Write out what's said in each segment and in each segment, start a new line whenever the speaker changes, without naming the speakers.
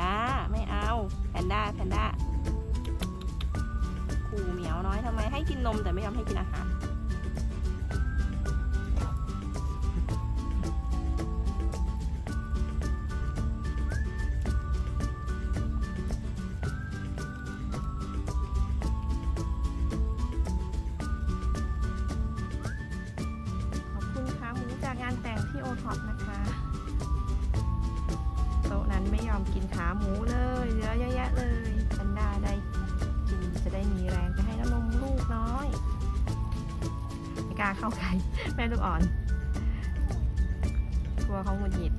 ด้าไม่เอาแพนด้าแพนด้าขู่เหมียวน้อยทำไมให้กินนมแต่ไม่ยอมให้กินอาหาร ล้าเข้าใกล้แม่ลูกอ่อน กลัวเขาหงุดหงิด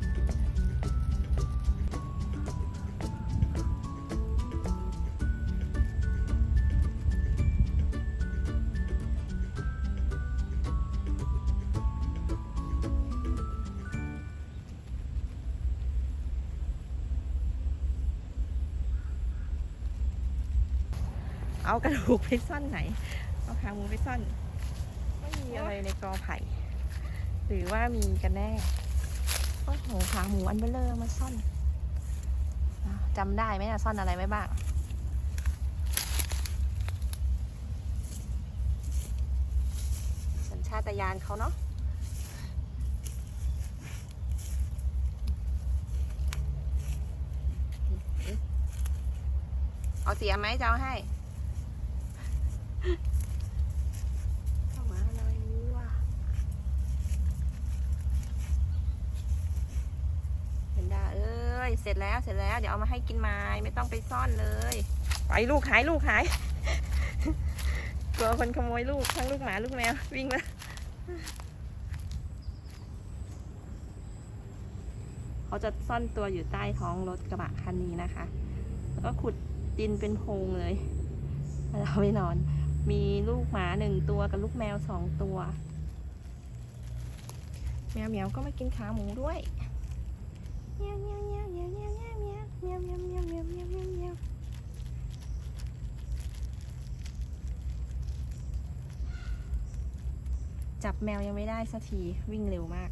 เอากระดูกไปซ่อนไหน เอาขาหมูไปซ่อน อะไรในกอไผ่ หรือว่ามีกันแน่ โอ้โหขาหมูอันเบลเลอร์มาซ่อนจำได้ไหมนะซ่อนอะไรไว้บ้างสัญชาตญาณเขาเนาะเอาเสียไหมจะเอาให้ เข้ามาหน่อยวัวเห็นดาเอ้ย เสร็จแล้วเสร็จแล้วเดี๋ยวเอามาให้กินไม้ไม่ต้องไปซ่อนเลย ไปลูกหายลูกหายกลัวคนขโมยลูกทั้งลูกหมาลูกแมววิ่งมาเขาจะซ่อนตัวอยู่ใต้ท้องรถกระบะคันนี้นะคะ แล้วก็ขุดดินเป็นโพรงเลยเอาไว้นอน มีลูกหมาหนึ่งตัวกับลูกแมวสองตัว แมวเหมียวก็มากินขาหมูด้วยเมียวเมีย จับแมวยังไม่ได้สักทีวิ่งเร็วมาก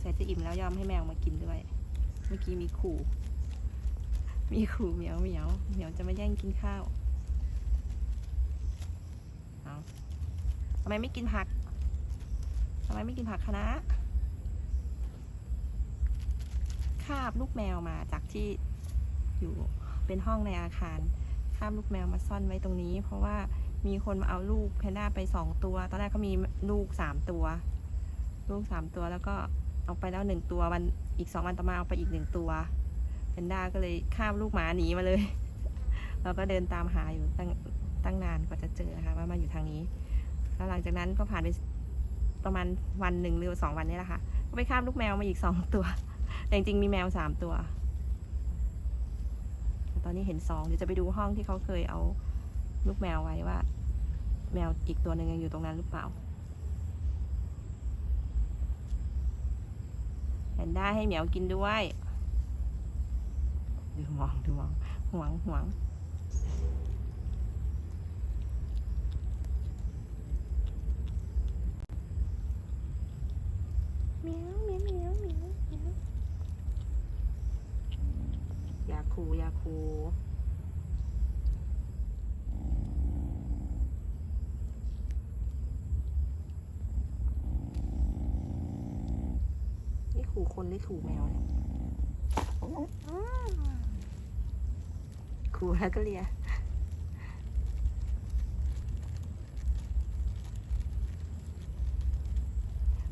ใส่จะอิ่มแล้วยอมให้แมวมากินด้วย เมื่อกี้มีขู่ มีขู่เหมียวเหมียวเหมียวจะมาแย่งกินข้าว เอาทำไมไม่กินผัก ไมไม่กินผักคะน้าคาบลูกแมวมาจากที่อยู่เป็นห้องในอาคารคาบลูกแมวมาซ่อนไว้ตรงนี้ เพราะว่ามีคนมาเอาลูกแพนด้าไปสองตัว ตอนแรกเขามีลูกสามตัว ลูกสามตัวแล้วก็เอาไปแล้วหนึ่งตัววันอีกสองวันต่อมาเอาไปอีกหนึ่งตัวเพนด้าก็เลยข้ามลูกหมาหนีมาเลย เราก็เดินตามหาอยู่ตั้งตั้งนานกว่าจะเจอนะคะว่ามาอยู่ทางนี้ แล้วหลังจากนั้นก็ผ่านไป ประมาณวันหนึ่งหรือสองวันนี้แหละค่ะ ก็ไปข้ามลูกแมวมาอีกสองตัว แต่จริงๆมีแมวสามตัวแต่ตอนนี้เห็นสองเดี๋ยวจะไปดูห้องที่เขาเคยเอาลูกแมวไว้ว่า แมวอีกตัวหนึ่งยังอยู่ตรงนั้นหรือเปล่าแพนด้าให้เหมียวกินด้วย ดูมองดูมองหวงหวงเหมียวเหมียวเหมียวเหมียวเหมียวอย่า ขู่นี่ขู่คนหรือขู่แมวเนี่ยครูแล้วก็เลีย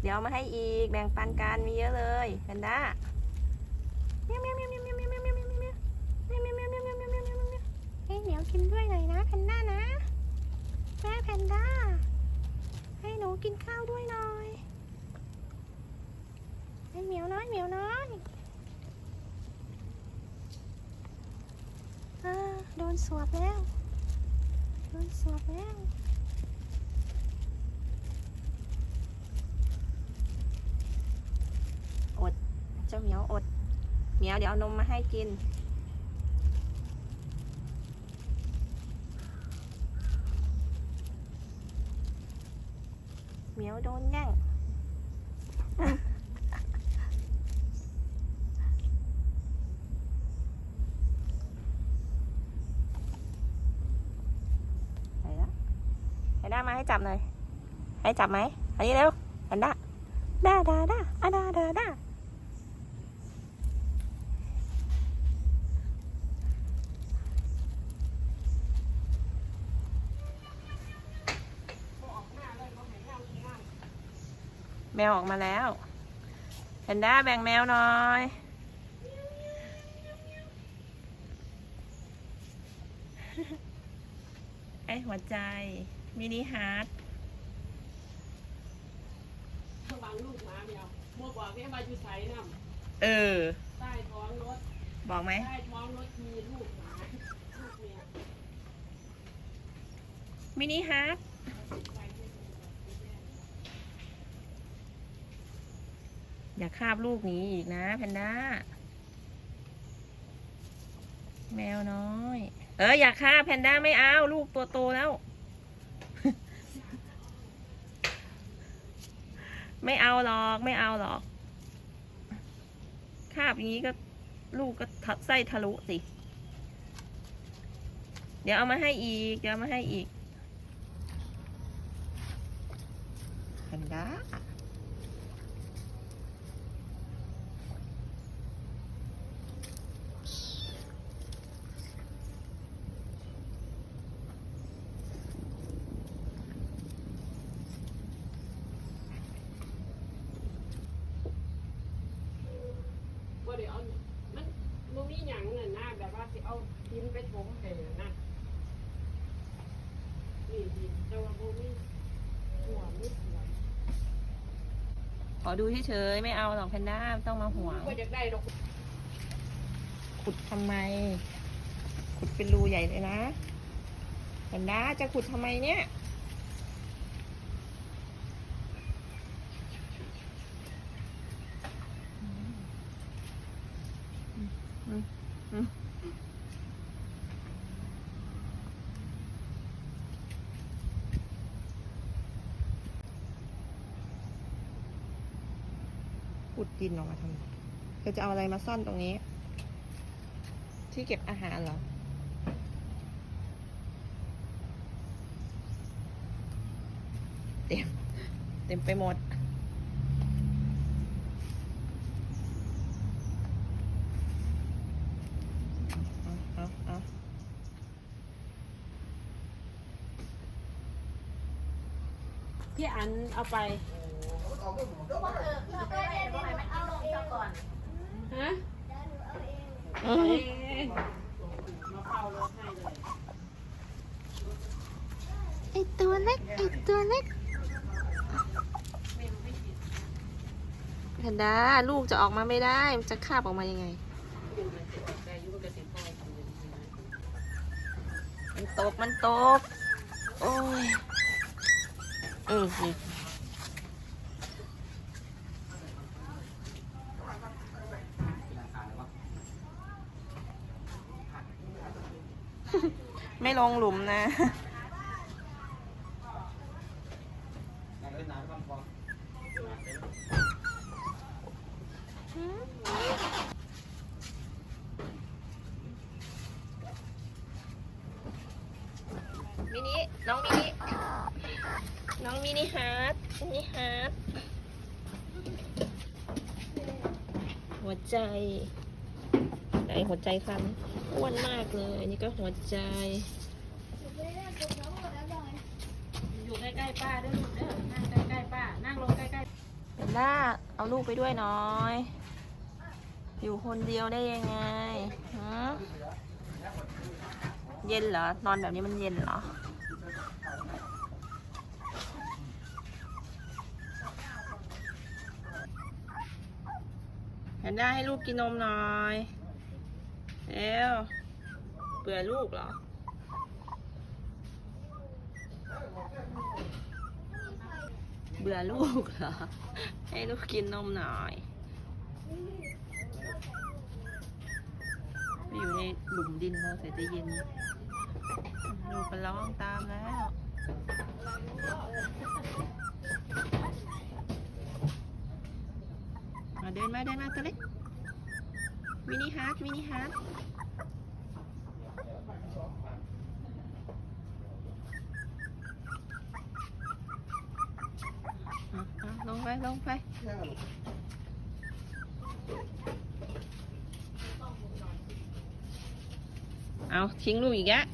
เดี๋ยวมาให้อีกแบ่งปันกันมีเยอะเลยแพนด้า นูกินด้วยหน่อยนะแพนด้านะ แม่แพนด้า ให้หนูกินข้าวด้วยหน่อยให้เหมียวน้อยเหมียวน้อยอโดนสวบแล้ว โดนสวบแล้วอดเจ้าเหมียวอดเหมียวเดี๋ยวเอานมมาให้กิน โดนแย่งไหนละไอ้ด้ามาให้จับหน่อย ให้จับไหม อันนี้เร็วอันด้าด้าด้าด้าอันด้าด้าด้า มวออกมาแล้วแพนด้าแบ่งแมวหน่อยไอหัวใจ มินิฮาร์ด
ระวังลูกหมาเดียวมัวบอกแค่มาอยู่ใส่น้
เออำ
ใต้ท้องรถ
บอกไหม
ใต้ท้องรถมีลูกหมาลูกเมีย
มินิฮาร์ด อย่าคาบลูกนี้อีกนะแพนด้า แมวน้อย เอออย่าคาบแพนด้าไม่เอาลูกตัวโตแล้ว ไม่เอาหรอกไม่เอาหรอก คาบอย่างนี้ก็ลูกก็ทะไส้ทะลุสิ เดี๋ยวเอามาให้อีก เดี๋ยวเอามาให้อีกแพนด้า
เดี๋ยวเอามันมันมีหยังเงินนะแบบว่าสิ เอาดินไปถมให้นะนี่ดินแต่ว่าบ่มีหัวมีหัว
ขอดูเฉยๆไม่เอาหรอกแพนด้าไม่ต้องมาห่วง
ก็อยากได้ดอก
ขุดทำไม ขุดเป็นรูใหญ่เลยนะแพนด้าจะขุดทำไมเนี่ย ขุดดินออกมาทำไมเธอจะเอาอะไรมาซ่อนตรงนี้ ที่เก็บอาหารเหรอเต็มเต็มไปหมดเอาเอาเอา
พี่อันเอาไป ฮะเอ๊ะมาเฝ้ารถให้เลย
ไอตัวเล็กไอตัวเล็กแพนด้าลูกจะออกมาไม่ได้มันจะคาบออกมายังไงมันตกมันตก โอ้ยอืมนี่ ไม่ลงหลุมนะมินิน้องมินิน้องมินิฮาร์ดมินิฮาร์ดหัวใจไหนหัวใจคัน อ้วนมากเลยนี่ก็หัวใจ
อยู่ใกล้ๆป้าเด้อลูกเด้อนั่งใกล้ๆป้า นั่งลงใกล้
เบลล่าเอาลูกไปด้วยหน้อย อยู่คนเดียวได้ยังไงฮะเย็นเหรอ นอนแบบนี้มันเย็นเหรอแพนด้าให้ลูกกินนมหน่อย เร็วเบื่อลูกเหรอ เบื่อลูกเหรอ ให้ลูกกินนมหน่อย
ๆ
อยู่ในหลุมดินเราเสียจะเย็นลูกก็ร้องตามแล้วมาเดินมาเดินมาตัวเล็ก มินิฮาร์ดมินิฮาร์ดลงไป ลงไปเอาทิ้งลูกอีกแล้ว